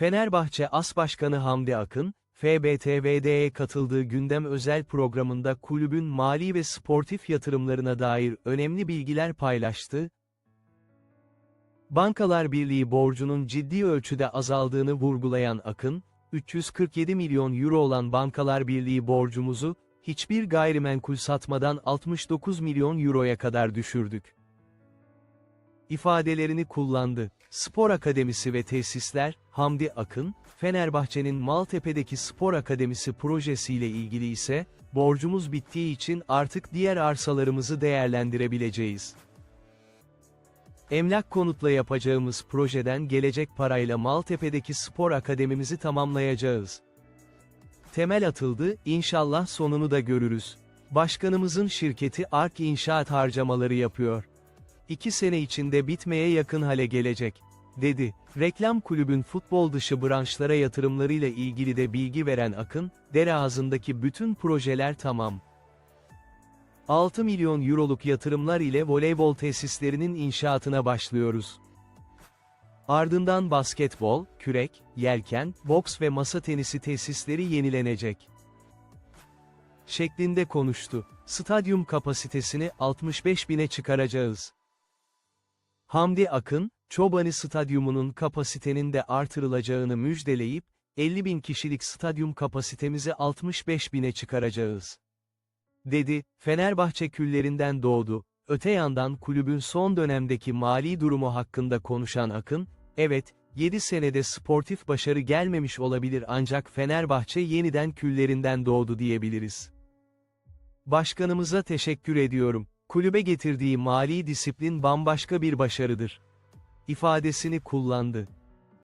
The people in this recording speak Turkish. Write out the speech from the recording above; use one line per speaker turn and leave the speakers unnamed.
Fenerbahçe As Başkanı Hamdi Akın, FBTV'ye katıldığı gündem özel programında kulübün mali ve sportif yatırımlarına dair önemli bilgiler paylaştı. Bankalar Birliği borcunun ciddi ölçüde azaldığını vurgulayan Akın, 347 milyon euro olan Bankalar Birliği borcumuzu, hiçbir gayrimenkul satmadan 69 milyon euroya kadar düşürdük. İfadelerini kullandı. Spor Akademisi ve tesisler, Hamdi Akın, Fenerbahçe'nin Maltepe'deki Spor Akademisi projesiyle ilgili ise, borcumuz bittiği için artık diğer arsalarımızı değerlendirebileceğiz. Emlak konutla yapacağımız projeden gelecek parayla Maltepe'deki spor akademimizi tamamlayacağız. Temel atıldı, inşallah sonunu da görürüz. Başkanımızın şirketi Ark İnşaat harcamaları yapıyor. İki sene içinde bitmeye yakın hale gelecek, dedi. Reklam kulübün futbol dışı branşlara yatırımlarıyla ilgili de bilgi veren Akın, dere ağzındaki bütün projeler tamam. 6 milyon euroluk yatırımlar ile voleybol tesislerinin inşaatına başlıyoruz. Ardından basketbol, kürek, yelken, boks ve masa tenisi tesisleri yenilenecek. Şeklinde konuştu. Stadyum kapasitesini 65 bine çıkaracağız. Hamdi Akın, Çobani Stadyumu'nun kapasitenin de artırılacağını müjdeleyip, 50 bin kişilik stadyum kapasitemizi 65 bine çıkaracağız dedi, Fenerbahçe küllerinden doğdu. Öte yandan kulübün son dönemdeki mali durumu hakkında konuşan Akın, evet, 7 senede sportif başarı gelmemiş olabilir ancak Fenerbahçe yeniden küllerinden doğdu diyebiliriz. Başkanımıza teşekkür ediyorum. Kulübe getirdiği mali disiplin bambaşka bir başarıdır. ifadesini kullandı.